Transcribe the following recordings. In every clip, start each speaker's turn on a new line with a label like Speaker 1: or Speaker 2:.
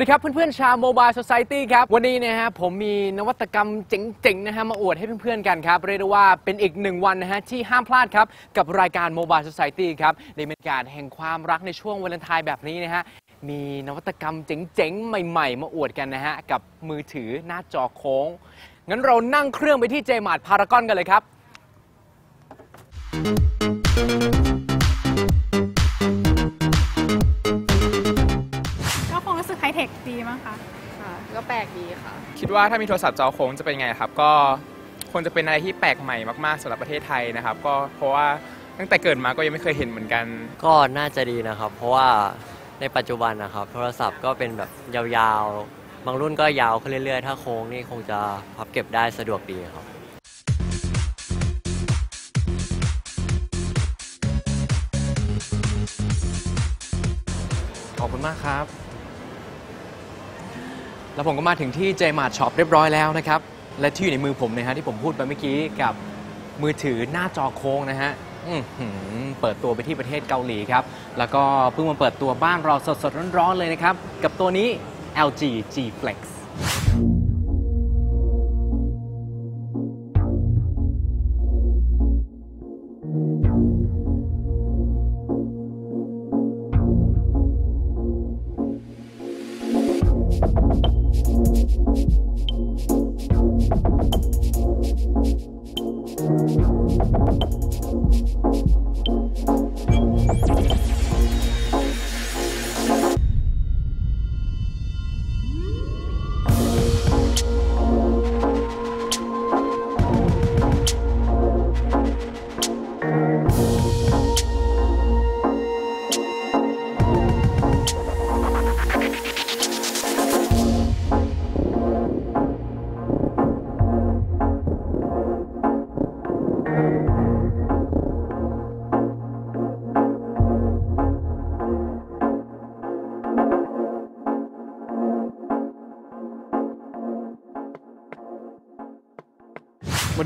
Speaker 1: สวัสดีครับเพื่อนๆชาวโมบาย o c i ตี้ครับ วันนี้นะฮะผมมีนวัตกรรมเจ๋งๆนะฮะมาอวดให้เพื่อนๆกันครับ เรียกได้ว่าเป็นอีกหนึ่งวันนะฮะที่ห้ามพลาดครับ กับรายการโมบาย o c i ตี้ครับในบรรยากาศแห่งความรักในช่วงวาเลนไทน์แบบนี้นะฮะมีนวัตกรรมเจ๋งๆ ใหม่ๆ มาอวดกันนะฮะ กับมือถือหน้าจอโค้ง งั้นเรานั่งเครื่องไปที่เจมาร์ทพารากอนกันเลยครับ
Speaker 2: ก็
Speaker 3: แปลกดีค่ะ
Speaker 4: คิดว่าถ้ามีโทรศัพท์จอโค้งจะเป็นไงครับก็คงจะเป็นอะไรที่แปลกใหม่มากๆสำหรับประเทศไทยนะครับ ก็เพราะว่าตั้งแต่เกิดมาก็ยังไม่เคยเห็นเหมืนกัน
Speaker 5: ก็น่าจะดีนะครับ เพราะว่าในปัจจุบันนะครับ โทรศัพท์ก็เป็นแบบยาวๆ บางรุ่นก็ยาวขึ้นเรื่อยๆ ถ้าโค้งนี่คงจะพับเก็บได้สะดวกดีครับ
Speaker 1: ขอบคุณมากครับ แล้วผมก็มาถึงที่ j m a r t Shop เรียบร้อยแล้วนะครับ และที่อยู่ในมือผมนะฮะที่ผมพูดไปเมื่อกี้กับมือถือหน้าจอโค้งนะฮะเปิดตัวไปที่ประเทศเกาหลีครับ แล้วก็เพิ่งมาเปิดตัวบ้านเราสดๆร้อนๆเลยนะครับ กับตัวนี้ LG G Flex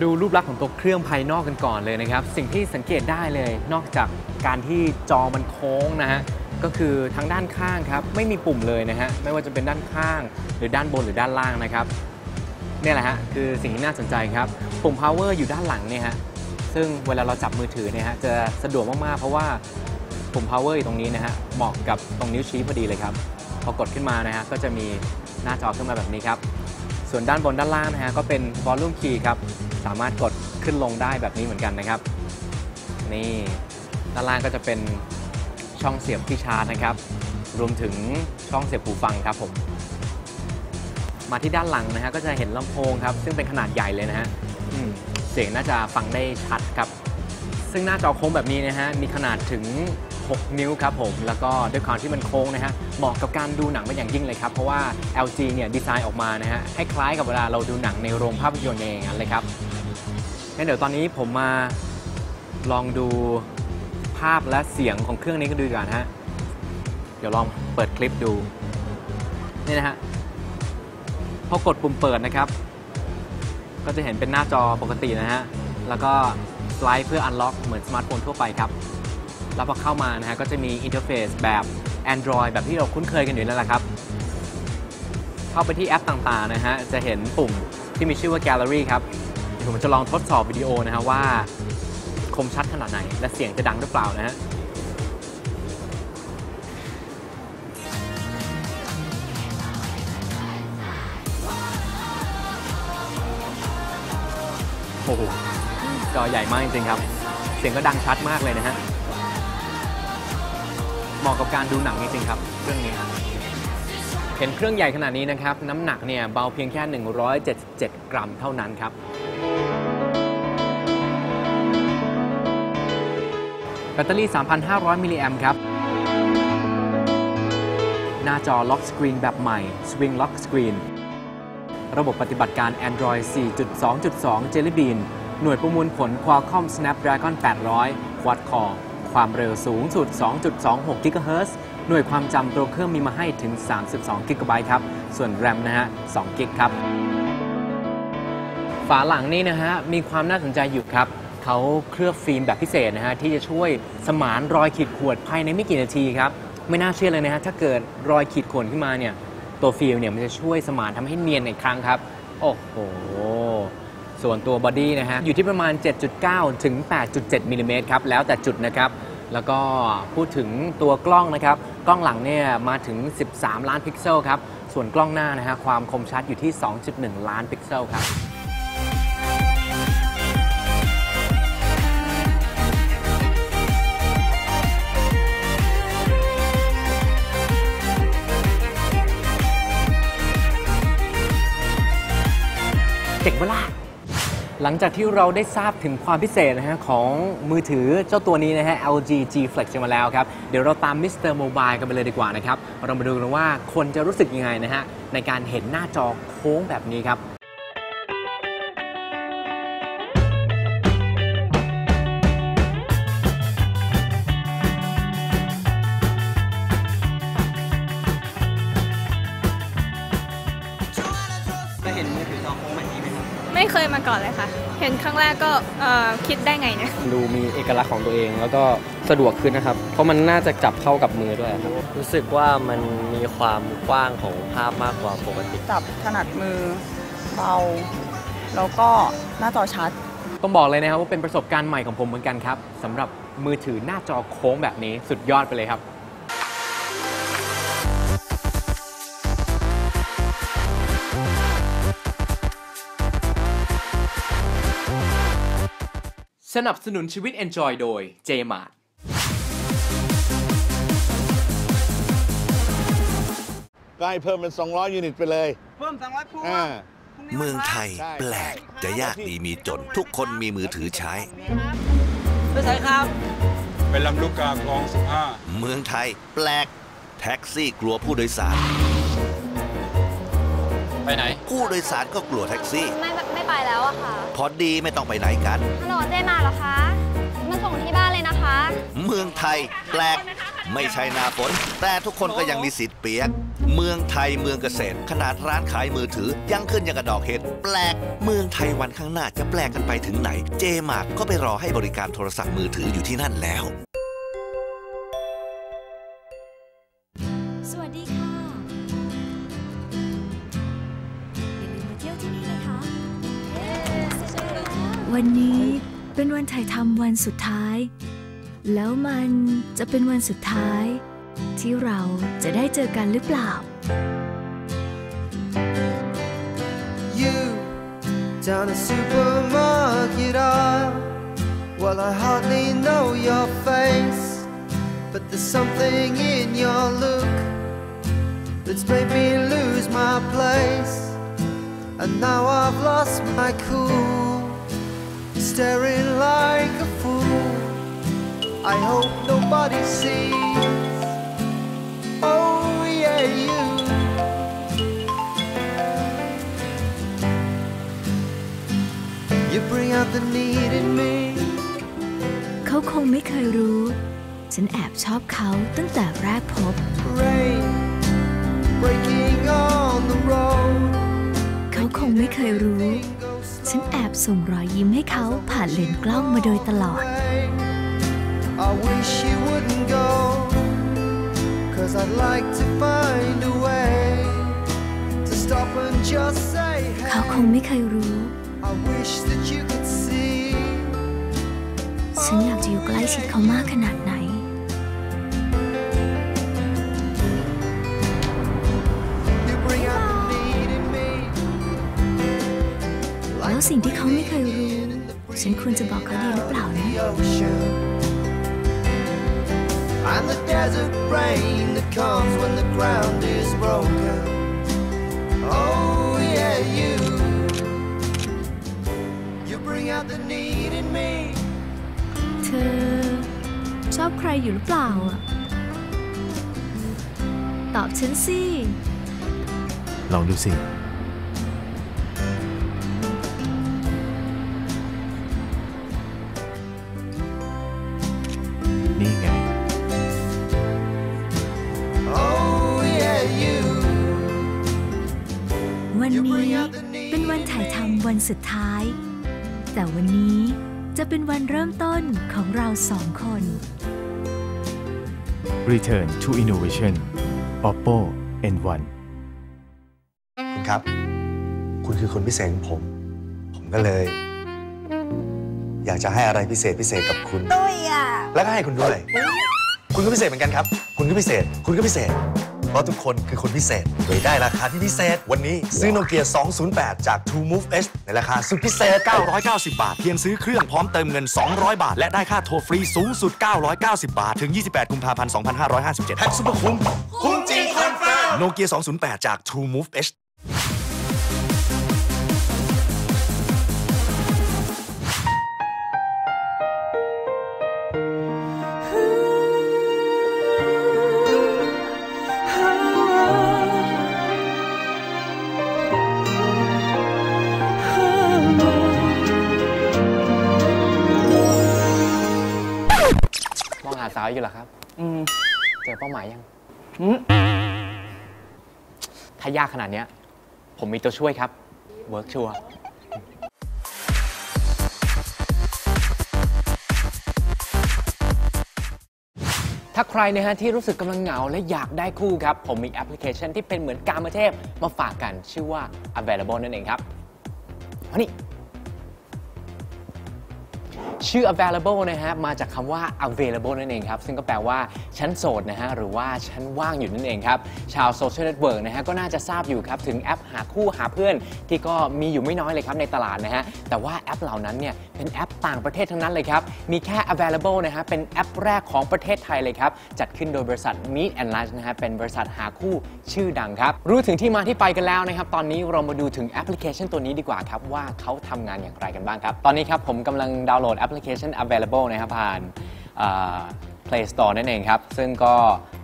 Speaker 1: ดูรูปลักษณ์ของตัวเครื่องภายนอกกันก่อนเลยนะครับ สิ่งที่สังเกตได้เลย นอกจากการที่จอมันโค้งนะฮะก็คือทางด้านข้างครับไม่มีปุ่มเลยนะฮะไม่ว่าจะเป็นด้านข้าง หรือด้านบนหรือด้านล่างนะครับเนี่ยแหละฮะคือสิ่งที่น่าสนใจครับ ปุ่ม power อยู่ด้านหลังเนี่ยฮะซึ่งเวลาเราจับมือถือเนี่ยฮะจะสะดวกมากๆ เพราะว่าปุ่ม power อยู่ตรงนี้นะฮะเหมาะกับตรงนิ้วชี้พอดีเลยครับ พอกดขึ้นมานะฮะก็จะมีหน้าจอขึ้นมาแบบนี้ครับ ส่วนด้านบนด้านล่างนะฮะก็เป็น volume key ครับ สามารถกดขึ้นลงได้แบบนี้เหมือนกันนะครับ นี่ด้านล่างก็จะเป็นช่องเสียบที่ชาร์จนะครับ รวมถึงช่องเสียบหูฟังครับผม มาที่ด้านหลังนะฮะก็จะเห็นลำโพงครับ ซึ่งเป็นขนาดใหญ่เลยนะฮะเสียงน่าจะฟังได้ชัดครับ ซึ่งหน้าจอโค้งแบบนี้นะฮะมีขนาดถึง 6 นิ้วครับผม แล้วก็ด้วยความที่มันโค้งนะฮะเหมาะกับการดูหนังเป็นอย่างยิ่งเลยครับ เพราะว่า LG เนี่ยดีไซน์ออกมานะฮะให้คล้ายกับเวลาเราดูหนังในโรงภาพยนตร์เองกันเลยครับ งั้นเดี๋ยวตอนนี้ผมมาลองดูภาพและเสียงของเครื่องนี้กันดูกว่อนฮะ เดี๋ยวลองเปิดคลิปดู นี่นะฮะ พอกดปุ่มเปิดนะครับ ก็จะเห็นเป็นหน้าจอปกตินะฮะ แล้วก็สไลด์เพื่ออันล็อกเหมือนสมาร์ทโฟนทั่วไปครับ แล้วพอเข้ามานะฮะก็จะมีอินเทอร์เฟซแบบ Android แบบที่เราคุ้นเคยกันอยู่แล้วแหละครับ เข้าไปที่แอปต่างๆนะฮะ จะเห็นปุ่มที่มีชื่อว่า Gallery ครับ ดี๋ยวผมจะลองทดสอบวิดีโอนะฮะว่า คมชัดขนาดไหน และเสียงจะดังหรือเปล่านะฮะโอ้โหจอใหญ่มากจริงๆครับ เสียงก็ดังชัดมากเลยนะฮะ เหมาะกับการดูหนังจริงๆครับ เครื่องนี้เห็นเครื่องใหญ่ขนาดนี้นะครับ น้ำหนักเนี่ยเบาเพียงแค่ 177 กรัมเท่านั้นครับ แบตเตอรี่ 3,500 มิลลิแอมครับ หน้าจอล็อกสกรีนแบบใหม่ Swing Lock Screen ระบบปฏิบัติการ Android 4.2.2 Jelly Bean หน่วยประมวลผล Qualcomm Snapdragon 800 Quad Core ความเร็วสูงสุด 2.26 GHz หน่วยความจำตัวเครื่องมีมาให้ถึง 32 GB ครับ ส่วน RAM นะฮะ 2 GB ครับ ฝาหลังนี่นะฮะ มีความน่าสนใจอยู่ครับ เขาเคลือบฟิล์มแบบพิเศษนะฮะที่จะช่วยสมานรอยขีดข่วนภายในไม่กี่นาทีครับไม่น่าเชื่อเลยนะฮะถ้าเกิดรอยขีดข่วนขึ้นมาเนี่ยตัวฟิล์มเนี่ยมันจะช่วยสมานทำให้เนียนอีกครั้งครับโอ้โหส่วนตัวบอดี้นะฮะอยู่ที่ประมาณ 7.9 ถึง 8.7มิลลิเมตรครับแล้วแต่จุดนะครับแล้วก็พูดถึงตัวกล้องนะครับ กล้องหลังเนี่ยมาถึง 13 ล้านพิกเซลครับ ส่วนกล้องหน้านะฮะความคมชัดอยู่ที่ 2.1 ล้านพิกเซลครับ เจ๋งเวล่ะหลังจากที่เราได้ทราบถึงความพิเศษนะฮะของมือถือเจ้าตัวนี้นะฮะ LG G Flex กันมาแล้วครับ เดี๋ยวเราตามมิสเตอร์โมบายกันไปเลยดีกว่านะครับ เรามาดูกันว่าคนจะรู้สึกยังไงนะฮะในการเห็นหน้าจอโค้งแบบนี้ครับ
Speaker 3: เคยมาก่อนเลยค่ะ เห็นครั้งแรกก็เอ่อคิดได้ไงเนี่ย
Speaker 6: ดูมีเอกลักษณ์ของตัวเอง แล้วก็สะดวกขึ้นนะครับ เพราะมันน่าจะจับเข้ากับมือด้วยครับ
Speaker 5: รู้สึกว่ามันมีความกว้างของภาพมากกว่าปกติ
Speaker 7: จับถนัดมือเบา แล้วก็หน้าจอชัด
Speaker 1: ต้องบอกเลยนะครับว่าเป็นประสบการณ์ใหม่ของผมเหมือนกันครับสำหรับมือถือหน้าจอโค้งแบบนี้สุดยอดไปเลยครับ สนับสนุนชีวิต Enjoy โดย JMart
Speaker 8: ก็ให้เพิ่มเป็น 200 ยูนิตไปเลย เพิ่ม200พวง
Speaker 9: เมืองไทย
Speaker 8: ใช่
Speaker 9: แปลกจะยากดีมีจน ทุกคนมีมือถือใช้
Speaker 10: เป็นลำลูกกาคลอง
Speaker 9: เมืองไทยแปลก แท็กซี่กลัวผู้โดยสาร
Speaker 6: ไปไหน
Speaker 9: ผู้โดยสารก็กลัวแท็กซี่
Speaker 3: ไม่ไม่ไปแล้วอะค่ะ
Speaker 9: พอดีไม่ต้องไปไหนกัน
Speaker 3: ฮัลโหลเจมาเหรอคะ มาส่งที่บ้านเลยนะคะ
Speaker 9: เมืองไทยแปลกไม่ใช่หนาฝน แต่ทุกคนก็ยังมีสิทธิ์เปียก เมืองไทยเมืองเกษตร ขนาดร้านขายมือถือ ยังขึ้นยังกระดอกเห็ดแปลก เมืองไทยวันข้างหน้าจะแปลกกันไปถึงไหน เจมาร์ก็ไปรอให้บริการโทรศัพท์มือถืออยู่ที่นั่นแล้ว
Speaker 11: วันนี้เป็นวันถ่ายทำวันสุดท้าย แล้วมันจะเป็นวันสุดท้าย ที่เราจะได้เจอกันหรือเปล่า
Speaker 12: You down a supermarket aisle. Well, I hardly know your face, but there's something in your look that's made me lose my place. And now I've lost my cool, staring like a fool. I hope nobody sees. Oh, yeah, you. You bring out the need in me.
Speaker 11: เขาคงไม่เคยรู้ ฉันแอบชอบเขาตั้งแต่แรกพบ
Speaker 12: Rain breaking on the road.
Speaker 11: เขาคงไม่เคยรู้ ฉันแอบส่งรอยยิ้มให้เขาผ่านเลนส์กล้องมาโดยตลอด
Speaker 12: I wish you wouldn't go. Cause I'd like to find a way to stop and just say
Speaker 11: เขา
Speaker 12: hey.
Speaker 11: คงไม่เคยรู้
Speaker 12: I wish that you could see.
Speaker 11: ฉันอยากจะอยู่ใกล้ชิดเขามากขนาดไหน สิ่งที่เขาไม่เคยรู้ ฉันควรจะบอกเขาดีหรือเปล่านะ
Speaker 12: the ocean and the desert rain that comes when the ground is broken. Oh yeah, you you bring out the need in me.
Speaker 11: เธอชอบใครอยู่หรือเปล่าอะตอบฉันสิ
Speaker 13: ลองดูสิ
Speaker 11: สุดท้าย แต่วันนี้จะเป็นวันเริ่มต้นของเราสองคน
Speaker 13: Return to Innovation Oppo N1
Speaker 14: ครับ คุณคือคนพิเศษของผม ผมก็เลย อยากจะให้อะไรพิเศษพิเศษกับคุณ
Speaker 7: ตุ้ยอะ
Speaker 14: แล้วก็ให้คุณด้วย คุณก็พิเศษเหมือนกันครับ คุณก็พิเศษ คุณก็พิเศษ เพราะทุกคนคือคนพิเศษโดยได้ราคาที่พิเศษ วันนี้ซื้อโนเกีย 208 จาก True Move H ในราคาสุดพิเศษ 990 บาท เพียงซื้อเครื่องพร้อมเติมเงิน 200 บาท และได้ค่าโทรฟรีสูงสุด 990 บาท ถึง 28 กุมภาพันธ์ 2557แพ็คซุปเปอร์คุ้มคุ้มจริงคอนเฟิร์มโนเกีย 208 จาก True Move H
Speaker 1: ป้าหมายยังถ้ายากขนาดเนี้ยผมมีตัวช่วยครับเวิร์กชัวร์ถ้าใครนะฮะที่รู้สึกกำลังเหงาและอยากได้คู่ครับ ผมมีแอปพลิเคชันที่เป็นเหมือนการมเทพมาฝากกันชื่อว่า Available นั่นเองครับมานี่ ชื่อ available นะฮะมาจากคำว่า available นั่นเองครับ ซึ่งก็แปลว่าฉันโสดนะฮะหรือว่าฉันว่างอยู่นั่นเองครับ ชาวโซเชียลเน็ตเวิร์กนะฮะก็น่าจะทราบอยู่ครับ ถึงแอปหาคู่หาเพื่อน ที่ก็มีอยู่ไม่น้อยเลยครับในตลาดนะฮะแต่ว่าแอปเหล่านั้นเนี่ยเป็นแอปต่างประเทศทั้งนั้นเลยครับ มีแค่ available นะฮะเป็นแอปแรกของประเทศไทยเลยครับ จัดขึ้นโดยบริษัท Meet and Lunch นะฮะเป็นบริษัทหาคู่ชื่อดังครับรู้ถึงที่มาที่ไปกันแล้วนะครับตอนนี้เรามาดูถึงแอปพลิเคชันตัวนี้ดีกว่าครับว่าเขาทำงานอย่างไรกันบ้างครับตอนนี้ครับผมกำลังดาวน์โหลดแอปพลิเคชัน available นะครับผ่าน Play Store นั่นเองครับ ซึ่งก็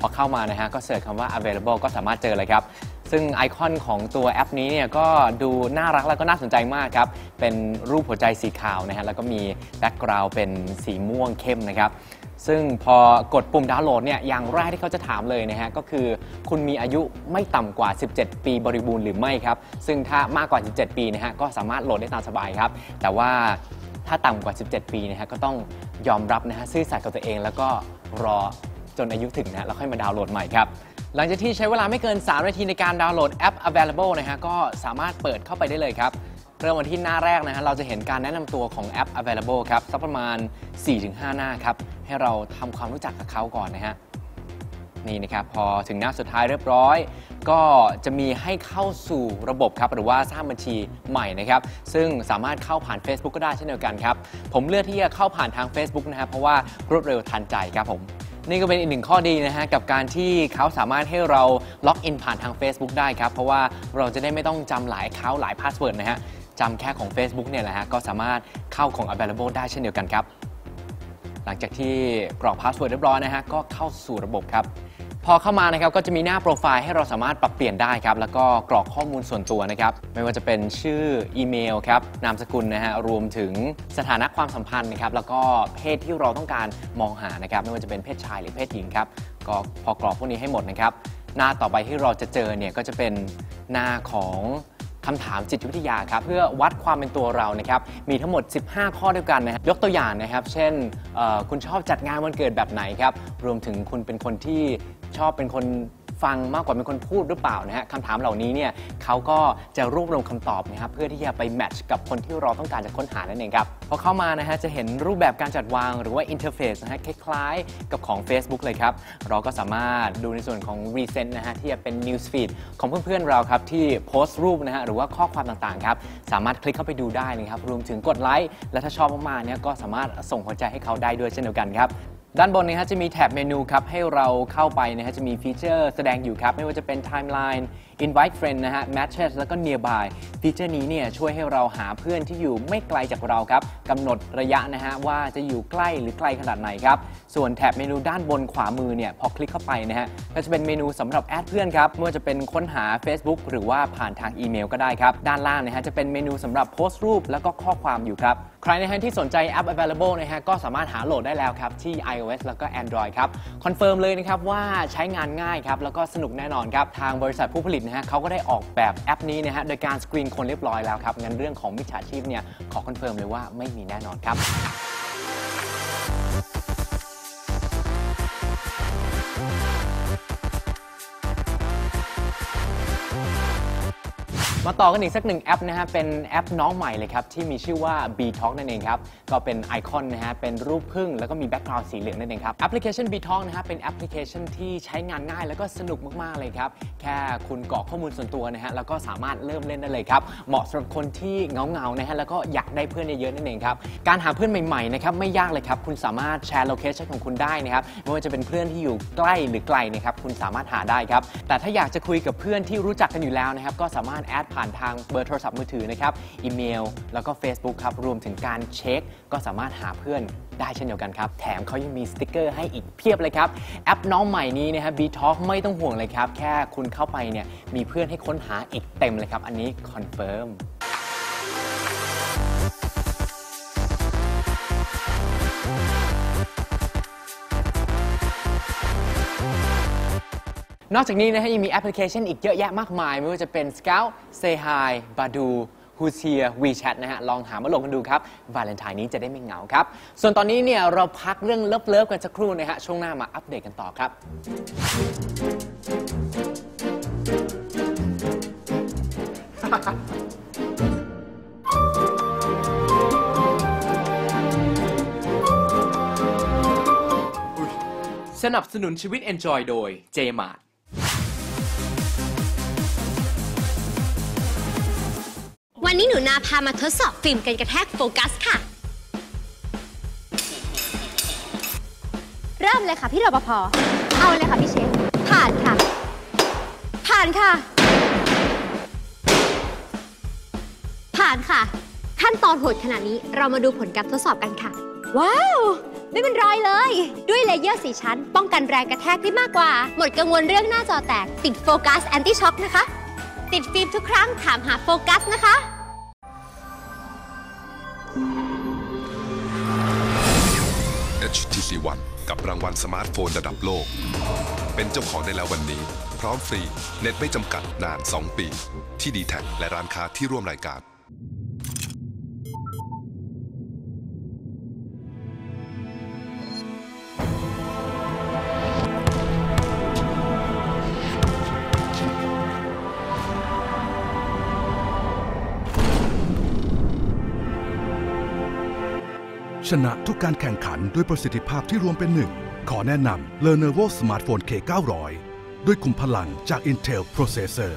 Speaker 1: พอเข้ามานะฮะก็เสิร์ชคำว่า available ก็สามารถเจอเลยครับ ซึ่งไอคอนของตัวแอปนี้เนี่ยก็ดูน่ารักแล้วก็น่าสนใจมากครับ เป็นรูปหัวใจสีขาวนะฮะแล้วก็มีแบ็กกราวด์เป็นสีม่วงเข้มนะครับซึ่งพอกดปุ่มดาวน์โหลดเนี่ยอย่างแรกที่เขาจะถามเลยนะฮะก็คือคุณมีอายุไม่ต่ำกว่า 17 ปีบริบูรณ์หรือไม่ครับ ซึ่งถ้ามากกว่า 17 ปีนะฮะก็สามารถโหลดได้ตามสบายครับ แต่ว่า ถ้าต่ำกว่า 17 ปีนะฮะก็ต้องยอมรับนะฮะซื่อสัตย์กับตัวเอง แล้วก็รอจนอายุถึงนะแล้วค่อยมาดาวน์โหลดใหม่ครับ หลังจากที่ใช้เวลาไม่เกิน 3 นาทีในการดาวน์โหลดแอป Available นะฮะก็สามารถเปิดเข้าไปได้เลยครับเริ่มวันที่หน้าแรกนะฮะเราจะเห็นการแนะนำตัวของแอป Available ครับสักประมาณ 4-5 หน้าครับให้เราทำความรู้จักกับเขาก่อนนะฮะ นี่นะครับพอถึงหน้าสุดท้ายเรียบร้อย ก็จะมีให้เข้าสู่ระบบครับหรือว่าสร้างบัญชีใหม่นะครับซึ่งสามารถเข้าผ่าน Facebook ก็ได้เช่นเดียวกันครับผมเลือกที่จะเข้าผ่านทาง Facebook นะครับเพราะว่ารวดเร็วทันใจครับผมนี่ก็เป็นอีกหนึ่งข้อดีนะฮะกับการที่เขาสามารถให้เราล็อกอินผ่านทาง Facebook ได้ครับ เพราะว่าเราจะได้ไม่ต้องจำหลายเขาหลายพาสเวิร์ดนะฮะจำแค่ของ Facebook เนี่ยแหละฮะก็สามารถเข้าของ Available ได้เช่นเดียวกันครับ หลังจากที่กรอกพาสเวิร์ดเรียบร้อยนะฮะก็เข้าสู่ระบบครับ พอเข้ามานะครับก็จะมีหน้าโปรไฟล์ให้เราสามารถปรับเปลี่ยนได้ครับ แล้วก็กรอกข้อมูลส่วนตัวนะครับ ไม่ว่าจะเป็นชื่ออีเมลครับนามสกุลนะฮะรวมถึงสถานะความสัมพันธ์นะครับแล้วก็เพศที่เราต้องการมองหานะครับ ไม่ว่าจะเป็นเพศชายหรือเพศหญิงครับก็พอกรอกพวกนี้ให้หมดนะครับหน้าต่อไปที่เราจะเจอเนี่ยก็จะเป็นหน้าของคำถามจิตวิทยาครับ เพื่อวัดความเป็นตัวเรานะครับ มีทั้งหมด 15 ข้อด้วยกันนะครับยกตัวอย่างนะครับ เช่นคุณชอบจัดงานวันเกิดแบบไหนครับ รวมถึงคุณเป็นคนที่ ชอบเป็นคนฟังมากกว่าเป็นคนพูดหรือเปล่านะฮะคำถามเหล่านี้เนี่ยเขาก็จะรวบรวมคำตอบนะครับเพื่อที่จะไปแมทช์กับคนที่เราต้องการจะค้นหานั่นเองครับพอเข้ามานะฮะจะเห็นรูปแบบการจัดวางหรือว่าอินเทอร์เฟซนะฮะคล้ายๆ กับของ Facebook เลยครับ เราก็สามารถดูในส่วนของ Recent นะฮะที่จะเป็น News Feed ของเพื่อนๆเราครับที่โพสต์รูปนะฮะหรือว่าข้อความต่างๆครับสามารถคลิกเข้าไปดูได้นะครับรวมถึงกดไลค์และถ้าชอบมากๆเนี่ยก็สามารถส่งหัวใจให้เขาได้ด้วยเช่นเดียวกันครับ ด้านบนนะฮะจะมีแท็บเมนูครับให้เราเข้าไปนะฮะจะมีฟีเจอร์แสดงอยู่ครับ ไม่ว่าจะเป็น Timeline Invite Friend นะฮะ Matches แล้วก็ Nearby ฟีเจอร์นี้เนี่ยช่วยให้เราหาเพื่อนที่อยู่ไม่ไกลจากเราครับกำหนดระยะนะฮะว่าจะอยู่ใกล้หรือไกลขนาดไหนครับ ส่วนแท็บเมนูด้านบนขวามือเนี่ยพอคลิกเข้าไปนะฮะก็จะเป็นเมนูสำหรับแอดเพื่อนครับไม่ว่าจะเป็นค้นหา Facebook หรือว่าผ่านทางอีเมลก็ได้ครับ ด้านล่างนะฮะจะเป็นเมนูสำหรับโพสต์รูปแล้วก็ข้อความอยู่ครับใครนะฮะที่สนใจแอป Available นะฮะก็สามารถหาโหลดได้แล้วครับที่ iOS แล้วก็ Android ครับคอนเฟิร์มเลยนะครับว่าใช้งานง่ายครับแล้วก็สนุกแน่นอนครับ ทางบริษัทผู้ผลิตนะฮะเขาก็ได้ออกแบบแอปนี้นะฮะโดยการสกรีนคนเรียบร้อยแล้วครับงั้นเรื่องของมิจฉาชีพเนี่ยขอคอนเฟิร์มเลยว่าไม่มีแน่นอนครับ มาต่อกันอีกสักหนึ่งแอปนะฮะ เป็นแอปน้องใหม่เลยครับ ที่มีชื่อว่า B Talk นั่นเองครับ ก็เป็นไอคอนนะฮะ เป็นรูปผึ้งแล้วก็มีแบ็กกราวด์สีเหลืองนั่นเองครับ แอปพลิเคชัน B Talk นะฮะ เป็นแอปพลิเคชันที่ใช้งานง่ายแล้วก็สนุกมาก ๆ เลยครับ แค่คุณกรอกข้อมูลส่วนตัวนะฮะ แล้วก็สามารถเริ่มเล่นได้เลยครับ เหมาะสำหรับคนที่เงา ๆ นะฮะ แล้วก็อยากได้เพื่อนเยอะๆนั่นเองครับ การหาเพื่อนใหม่ๆนะครับไม่ยากเลยครับ คุณสามารถแชร์โลเคชันของคุณได้นะครับ ไม่ว่าจะเป็นเพื่อนที่อยู่ใกล้หรือไกลนะครับ คุณสามารถหาได้ครับ แต่ถ้าอยากจะคุยกับเพื่อนที่รู้จักกันอยู่แล้วนะครับก็สามารถแอดผ่านทางเบอร์โทรศัพท์มือถือนะครับอีเมล แล้วก็ Facebook ครับรวมถึงการเช็ค ก็สามารถหาเพื่อนได้เช่นเดียวกันครับ แถมเขายังมีสติกเกอร์ให้อีกเพียบเลยครับ แอปน้องใหม่นี้นะครับ B Talk ไม่ต้องห่วงเลยครับ แค่คุณเข้าไปเนี่ยมีเพื่อนให้ค้นหาอีกเต็มเลยครับ อันนี้คอนเฟิร์ม นอกจากนี้นะฮะยังมีแอปพลิเคชันอีกเยอะแยะมากมาย ไม่ว่าจะเป็น Scout Say Hi Badu Who's Here WeChat นะฮะ ลองหามาลงกันดูครับ วาเลนไทน์นี้จะได้ไม่เหงาครับ ส่วนตอนนี้เนี่ย เราพักเรื่องเลิฟๆกันสักครู่นะฮะ ช่วงหน้ามาอัปเดตกันต่อครับ สนับสนุนชีวิต Enjoy โดย JMart
Speaker 15: วันนี้หนูนาพามาทดสอบฟิล์มกันกระแทกโฟกัสค่ะ เริ่มเลยค่ะพี่รปภเอาเลยค่ะพี่เชฟผ่านค่ะ ผ่านค่ะ ผ่านค่ะ ขั้นตอนโหดขนาดนี้เรามาดูผลการทดสอบกันค่ะ ว้าวไม่เป็นรอยเลย ด้วยเลเยอร์สีชั้น ป้องกันแรงกระแทกได้มากกว่า หมดกังวลเรื่องหน้าจอแตก ติดโฟกัสแอนตี้ช็อคนะคะ ติดฟิล์มทุกครั้งถามหาโฟกัสนะคะ
Speaker 16: HTC One กับรางวัลสมาร์ทโฟนระดับโลก เป็นเจ้าของได้แล้ววันนี้ พร้อมฟรี เน็ตไม่จำกัดนาน 2 ปี ที่ดีแท็และร้านค้าที่ร่วมรายการ
Speaker 17: ชนะทุกการแข่งขันด้วยประสิทธิภาพที่รวมเป็นหนึ่ง ขอแนะนำ Lenovo Smartphone K900 ด้วยคุมพลังจาก Intel Processor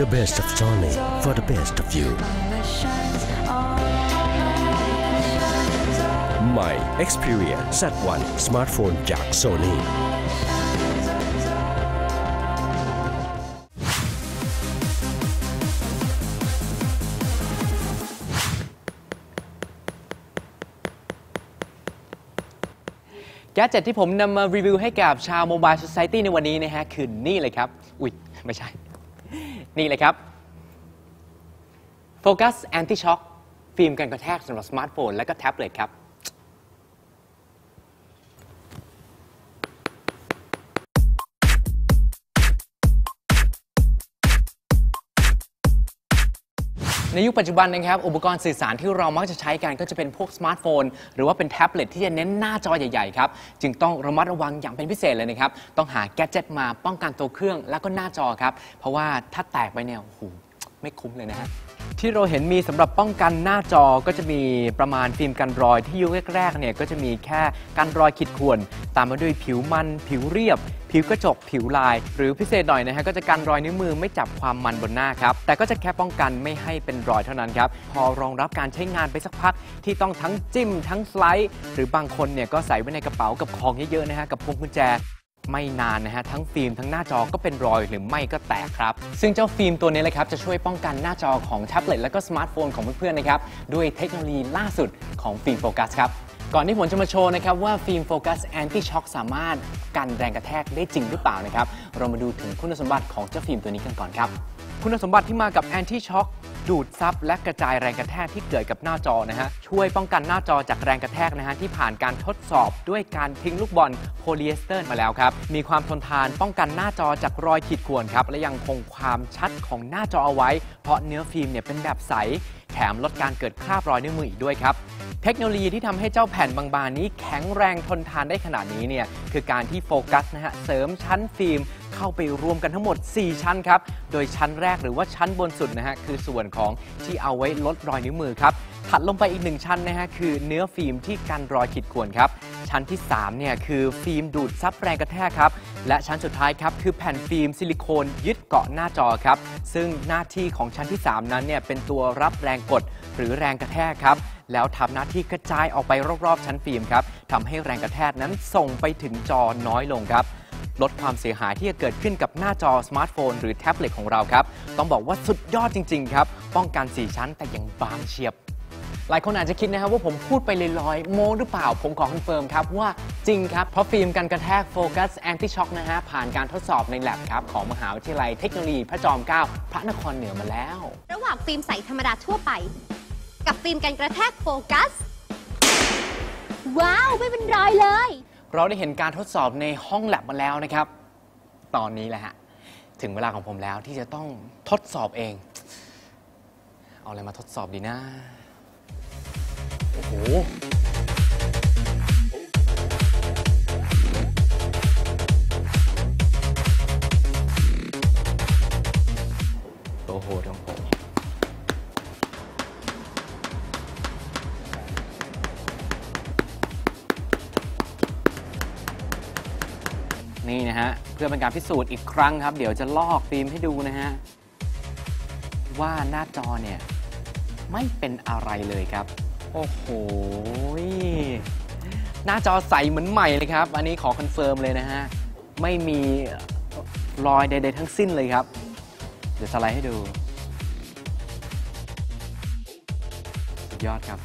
Speaker 18: The best of Johnny for the best of you ใหม่ Xperia Z1 สมาร์ทโฟนจาก Sony
Speaker 1: แกดเจ็ตที่ผมนำมารีวิวให้กับชาว Mobile Society ในวันนี้นะฮะ คือนี่เลยครับ อุ๊ย ไม่ใช่ นี่เลยครับ Focus Anti Shock ฟิล์มกันกระแทกสำหรับสมาร์ทโฟนและก็แท็บเล็ตครับ ในยุคปัจจุบันนะครับ อุปกรณ์สื่อสารที่เรามักจะใช้กันก็จะเป็นพวกสมาร์ทโฟน หรือว่าเป็นแท็บเล็ตที่จะเน้นหน้าจอใหญ่ๆครับ จึงต้องระมัดระวังอย่างเป็นพิเศษเลยนะครับ ต้องหาแกดเจิตมาป้องกันตัวเครื่องแล้วก็หน้าจอครับ เพราะว่าถ้าแตกไปเนี่ยโอ้โหไม่คุ้มเลยนะฮะ ที่เราเห็นมีสำหรับป้องกันหน้าจอก็จะมีประมาณฟิล์มกันรอยที่ยุคแรกๆเนี่ยก็จะมีแค่กันรอยขีดข่วน ตามมาด้วยผิวมัน ผิวเรียบ ผิวกระจกผิวลาย หรือพิเศษหน่อยนะฮะก็จะกันรอยนิ้วมือไม่จับความมันบนหน้าครับ แต่ก็จะแค่ป้องกันไม่ให้เป็นรอยเท่านั้นครับ พอรองรับการใช้งานไปสักพัก ที่ต้องทั้งจิ้มทั้งสไลด์ หรือบางคนเนี่ยก็ใส่ไว้ในกระเป๋ากับของเยอะๆนะฮะกับพวงกุญแจไม่นานนะฮะ ทั้งฟิล์มทั้งหน้าจอก็เป็นรอยหรือไม่ก็แตกครับ ซึ่งเจ้าฟิล์มตัวนี้เลยครับ จะช่วยป้องกันหน้าจอของแท็บเล็ตและก็สมาร์ทโฟนของเพื่อนๆนะครับ ด้วยเทคโนโลยีล่าสุดของฟิล์มโฟกัสครับ ก่อนที่ผมจะมาโชว์นะครับว่าฟิล์มโฟกัสแอนตี้ช็อคสามารถกันแรงกระแทกได้จริงหรือเปล่านะครับ เรามาดูถึงคุณสมบัติของเจ้าฟิล์มตัวนี้กันก่อนครับ คุณสมบัติที่มากับแอนตี้ช็อคดูดซับและกระจายแรงกระแทกที่เกิดกับหน้าจอนะฮะ ช่วยป้องกันหน้าจอจากแรงกระแทกนะฮะ ที่ผ่านการทดสอบด้วยการทิ้งลูกบอลโพลีเอสเตอร์มาแล้วครับ มีความทนทานป้องกันหน้าจอจากรอยขีดข่วนครับ และยังคงความชัดของหน้าจอเอาไว้ เพราะเนื้อฟิล์มเนี่ยเป็นแบบใสแถมลดการเกิดคราบรอยนิ้วมืออีกด้วยครับ เทคโนโลยีที่ทำให้เจ้าแผ่นบางๆนี้แข็งแรงทนทานได้ขนาดนี้เนี่ยคือการที่โฟกัสนะฮะเสริมชั้นฟิล์มเข้าไปรวมกันทั้งหมด 4 ชั้นครับ โดยชั้นแรกหรือว่าชั้นบนสุดนะฮะคือส่วนของที่เอาไว้ลดรอยนิ้วมือครับ ถัดลงไปอีกหนึ่งชั้นนะฮะคือเนื้อฟิล์มที่กันรอยขีดข่วนครับ ชั้นที่3เนี่ยคือฟิล์มดูดซับแรงกระแทกครับ และชั้นสุดท้ายครับคือแผ่นฟิล์มซิลิโคนยึดเกาะหน้าจอครับ ซึ่งหน้าที่ของชั้นที่ 3 นั้นเนี่ยเป็นตัวรับแรงกดหรือแรงกระแทกครับแล้วทำหน้าที่กระจายออกไปรอบๆ ชั้นฟิล์มครับทำให้แรงกระแทกนั้นส่งไปถึงจอน้อยลงครับลดความเสียหายที่จะเกิดขึ้นกับหน้าจอสมาร์ทโฟนหรือแท็บเล็ตของเราครับ ต้องบอกว่าสุดยอดจริง ๆ ครับ ป้องกัน 4 ชั้นแต่ยังบางเฉียบ หลายคนอาจจะคิดนะครับว่าผมพูดไปลอยๆโม้หรือเปล่า ผมขอคอนเฟิร์มครับว่าจริงครับ เพราะฟิล์มกันกระแทกโฟกัสแอนติช็อคนะฮะ ผ่านการทดสอบในแลบครับ ของมหาวิทยาลัยเทคโนโลยีพระจอมเกล้าพระนครเหนือมาแล้ว
Speaker 15: ระหว่างฟิล์มใสธรรมดาทั่วไป กับฟิล์มกันกระแทกโฟกัส ว้าว ไม่เป็นรอยเลย
Speaker 1: เราได้เห็นการทดสอบในห้องแลบมาแล้วนะครับ ตอนนี้แหละฮะถึงเวลาของผมแล้วที่จะต้องทดสอบเอง เอาอะไรมาทดสอบดีนะ โอ้โหโอ้โหตรงผมนี่นะฮะ เพื่อเป็นการพิสูจน์อีกครั้งครับ เดี๋ยวจะลอกฟิล์มให้ดูนะฮะ ว่าหน้าจอเนี่ย ไม่เป็นอะไรเลยครับ โอ้โห หน้าจอใสเหมือนใหม่เลยครับ อันนี้ขอคอนเฟิร์มเลยนะฮะ ไม่มีรอยใดๆทั้งสิ้นเลยครับ เดี๋ยวสไลด์ให้ดู สุดยอดครับ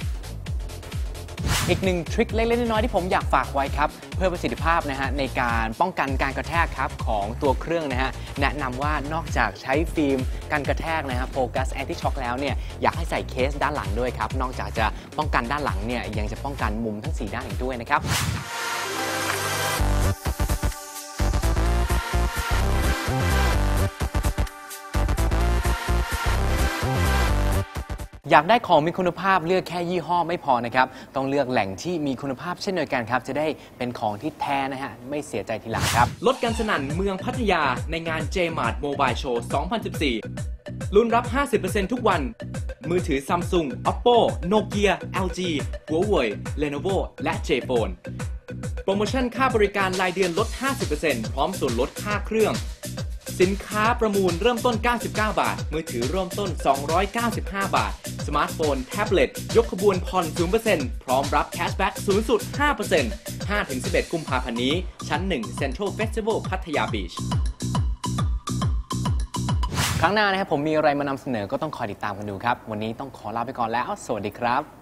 Speaker 1: อีกหนึ่งทริคเล็กๆน้อยๆที่ผมอยากฝากไว้ครับ เพื่อประสิทธิภาพนะฮะในการป้องกันการกระแทกครับของตัวเครื่องนะฮะแนะนำว่านอกจากใช้ฟิล์มกันกระแทกนะฮะโฟกัสแอนติช็อคแล้วเนี่ยอยากให้ใส่เคสด้านหลังด้วยครับ นอกจากจะป้องกันด้านหลังเนี่ยยังจะป้องกันมุมทั้ง 4 ด้านอีกด้วยนะครับ อยากได้ของมีคุณภาพเลือกแค่ยี่ห้อไม่พอนะครับ ต้องเลือกแหล่งที่มีคุณภาพเช่นเดียวกันครับ จะได้เป็นของที่แท้นะฮะ ไม่เสียใจทีหลังครับ ลดกันสนั่นเมืองพัทยาในงาน JMart Mobile Show 2014 ลุ้นรับ 50%ทุกวัน มือถือ Samsung, Oppo, Nokia, LG, Huawei, Lenovo และ J-Phone โปรโมชั่นค่าบริการรายเดือนลด 50%พร้อมส่วนลดค่าเครื่อง สินค้าประมูลเริ่มต้น 99 บาท มือถือเริ่มต้น 295 บาท สมาร์ทโฟน แท็บเล็ต ยกขบวนผ่อน 0%พร้อมรับแคชแบ็กสูงสุด 5% 5-11 กุมภาพันธ์นี้ ชั้น 1 Central Festival พัทยาบีช ครั้งหน้านะครับผมมีอะไรมานำเสนอก็ต้องคอยติดตามกันดูครับ วันนี้ต้องขอลาไปก่อนแล้ว สวัสดีครับ